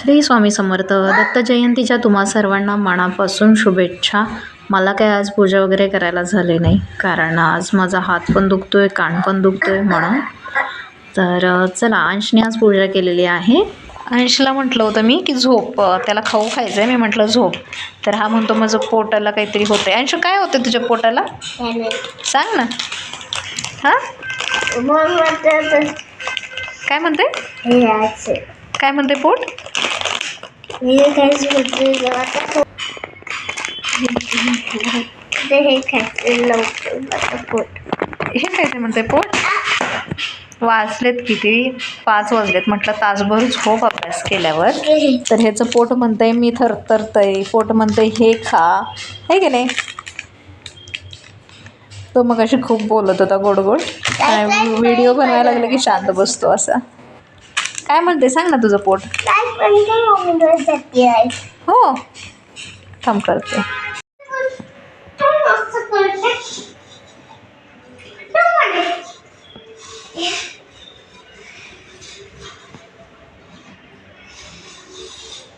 श्री स्वामी समर्थ दत्त जयंतीच्या तुम्हा सर्वांना मनापासून शुभेच्छा. मला काय आज पूजा वगैरे करायला झाले नाही कारण आज माझा हात पण दुखतोय कान पण दुखतोय म्हणून. तर चला अंशने आज पूजा केलेली आहे. अंशला म्हटलं होतं मी की झोप त्याला खाऊ खायचं आहे मी म्हटलं झोप. तर हा म्हणतो माझं पोटाला काहीतरी होतं आहे अंश काय होतं तुझ्या पोटाला? सांग ना. हां? काय म्हणते? काय म्हणते पोट? हे काय ते म्हणते पोट वाजलेत किती? पाच वाजलेत. म्हटलं तासभर झोप अभ्यास केल्यावर. तर ह्याचं पोट म्हणतंय मी थरथरतंय पोट म्हणतंय हे खा. हे की नाही? तो मग अशी खूप बोलत होता गोड गोड. व्हिडिओ बनवायला लागला की शांत बसतो असा. काय म्हणते सांग ना तुझं पोट. हो. काम करते.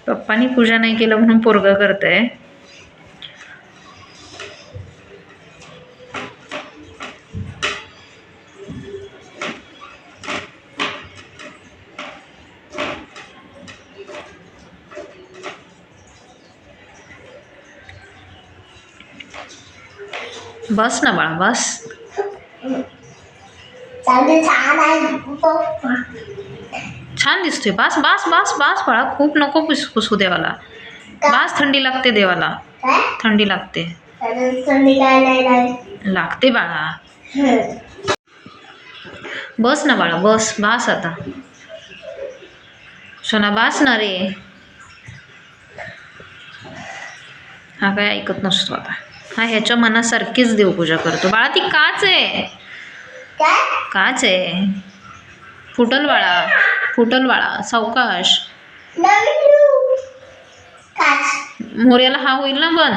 पप्पानी पूजा नाही केलं म्हणून पोरगा आहे बस ना बाळा बस. छान दिसतोय. बास बास बास बास बाळा. खूप नको पुस पुसू देवाला बास थंडी लागते देवाला. थंडी लागते. लागते बाळा. बस ना बाळा बस बास आता. सोना बास ना रे. हा काय ऐकत नसतो आता. हा ह्याच्या मनासारखीच देवपूजा करतो. बाळा ती काच आहे. काच आहे. फुटल बाळा फुटल बाळा सावकाश मोर्याला हा होईल ना पण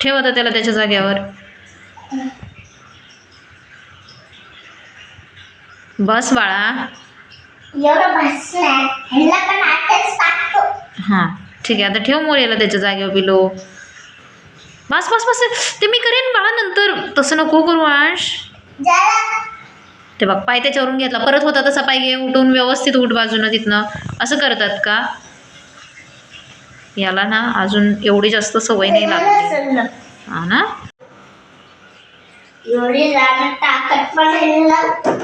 ठेव आता त्याला त्याच्या जाग्यावर. बस बाळा. हां. ठीक आहे आता ठेव मोर्याला त्याच्या जागेवर बिलो बस बस बस. ते मी करेन बाळा नंतर. तसं नको करू आश ते बघ पाय त्याच्यावरून घेतला. परत होता तसा पाय घे उठून व्यवस्थित उठ बाजूनं तिथनं. असं करतात का? याला ना अजून एवढी जास्त सवय नाही लागली. हा ना? एवढी ताकद पण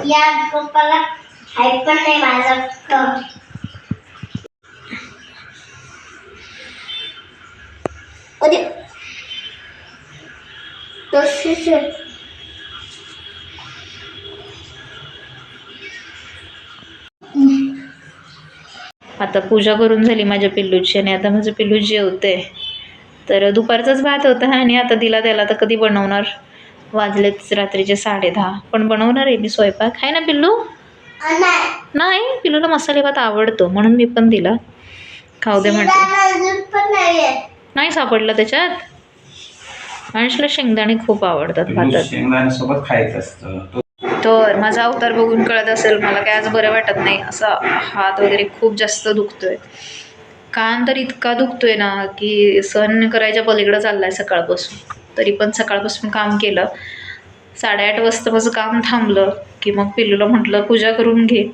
या पण नाही माझा. क- अरे तशीच आहे. आता पूजा करून झाली माझ्या पिल्लूची आणि आता माझं पिल्लू जेवते. तर दुपारचाच भात होता आणि आता दिला त्याला तर कधी बनवणार? वाजलेच रात्रीचे साडे दहा. पण बनवणार आहे मी स्वयंपाक. आहे ना पिल्लू? नाही. पिल्लूला मसाले भात आवडतो म्हणून मी पण दिला. खाऊ दे म्हटलं. नाही सापडलं त्याच्यात? अंशला शेंगदाणे खूप आवडतात भातात शेंगदाण्यासोबत खायचं असतं. तर माझा अवतार बघून कळत असेल मला काय आज बरं वाटत नाही. असा हात वगैरे खूप जास्त दुखतोय. कान तर इतका दुखतोय ना की सहन करायच्या पलीकडं चाललाय सकाळपासून. तरी पण सकाळपासून काम केलं. साडेआठ वाजता माझं काम थांबलं की मग पिल्लूला म्हटलं पूजा करून घे.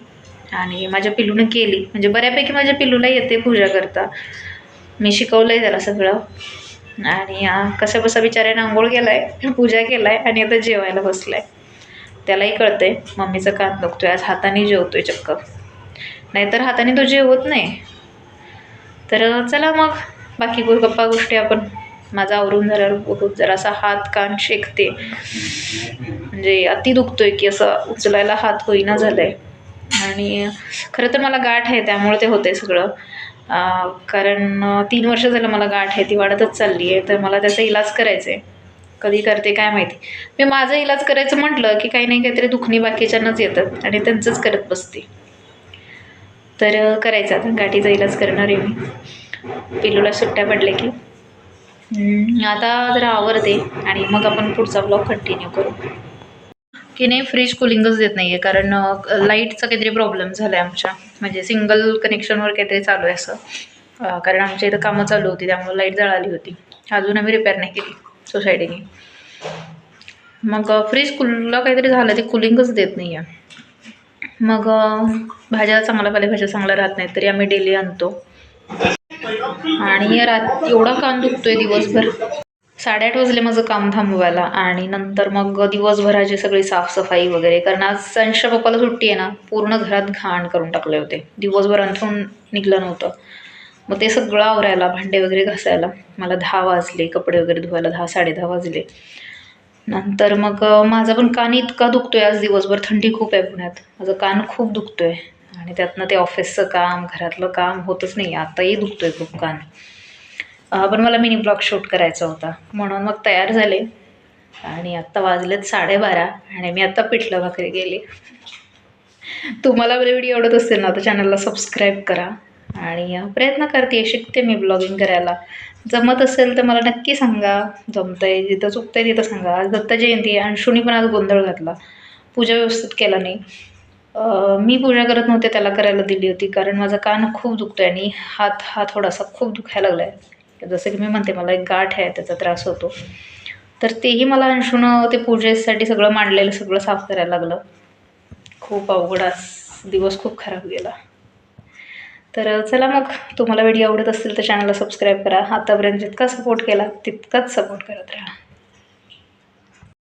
आणि माझ्या पिल्लूनं केली. म्हणजे बऱ्यापैकी माझ्या पिल्लूला येते पूजा करता. मी शिकवलं आहे त्याला सगळं. आणि कसं बसा बिचाऱ्याने आंघोळ केला आहे पूजा केला आहे आणि आता जेवायला बसला आहे त्यालाही कळतं आहे मम्मीचं कान दुखतो आहे आज हाताने जेवतो आहे चक्क. नाहीतर हाताने तो जेवत नाही. तर चला मग बाकी गप्पा गोष्टी आपण. माझा आवरून झाल्यावर बघू जरासा हात कान शेकते. म्हणजे अति दुखतोय की असं उचलायला हात होईना झालंय. आणि खरं तर मला गाठ आहे त्यामुळे ते होते सगळं. कारण तीन वर्ष झालं मला गाठ आहे ती वाढतच चालली आहे. तर मला त्याचा इलाज करायचा आहे कधी करते काय माहिती. मी माझा इलाज करायचं म्हटलं की काही नाही काहीतरी दुखणी बाकीच्यांनाच येतात आणि त्यांचंच करत बसते. तर करायचं आता. गाठीचा इलाज करणार आहे मी. पिलूला सुट्ट्या पडल्या की. आता जरा आवरते आणि मग आपण पुढचा ब्लॉग कंटिन्यू करू. की नाही फ्रीज कुलिंगच देत नाही आहे कारण लाईटचा काहीतरी प्रॉब्लेम झाला आहे आमच्या. म्हणजे सिंगल कनेक्शनवर काहीतरी चालू आहे असं. कारण आमच्या इथं कामं चालू होती त्यामुळे लाइट जळाली होती. अजून आम्ही रिपेअर नाही केली सोसायटीने मग फ्रीज कुलला काहीतरी झालं ते कुलिंगच देत नाही आहे मग भाज्या चांगल्या पालेभाज्या चांगल्या राहत नाहीत तरी आम्ही डेली आणतो. आणि रात एवढा कान दुखतोय दिवसभर. साडेआठ वाजले माझं काम थांबवायला आणि नंतर मग दिवसभराची सगळी साफसफाई वगैरे. कारण आज संशा पप्पाला सुट्टी आहे ना पूर्ण घरात घाण करून टाकले होते. दिवसभर अंथरून निघलं नव्हतं. मग ते सगळं आवरायला भांडे वगैरे घासायला. मला दहा वाजले कपडे वगैरे धुवायला दहा साडेदहा वाजले. नंतर मग माझा पण कान इतका दुखतोय आज दिवसभर थंडी खूप आहे पुण्यात. माझं कान खूप दुखतोय. आणि त्यातनं ते ऑफिसचं काम घरातलं काम होतच नाही. आताही दुखतोय खूप कान. पण मला मिनी ब्लॉग शूट करायचा होता. म्हणून मग तयार झाले. आणि आत्ता वाजलेत साडेबारा आणि मी आत्ता पिठलं भाकरी गेली तुम्हाला आपले व्हिडिओ आवडत असेल ना तर चॅनलला सबस्क्राईब करा. आणि प्रयत्न करते शिकते मी ब्लॉगिंग करायला. जमत असेल तर मला नक्की सांगा. जमतंय जिथं चुकतं आहे तिथं सांगा. आज दत्त जयंती आहे अंशुनी पण आज गोंधळ घातला. पूजा व्यवस्थित केला नाही. मी पूजा करत नव्हते त्याला करायला दिली होती. कारण माझा कान खूप दुखतोय आणि हात हा थोडासा खूप दुखायला लागला आहे जसं की मी म्हणते मला एक गाठ आहे त्याचा त्रास होतो. तर तेही मला अंशूनं ते पूजेसाठी सगळं मांडलेलं सगळं साफ करायला लागलं. खूप अवघड दिवस खूप खराब गेला. तर चला मग तुम्हाला व्हिडिओ आवडत असतील तर चॅनलला सबस्क्राईब करा. आतापर्यंत जितका सपोर्ट केला तितकाच सपोर्ट करत राहा.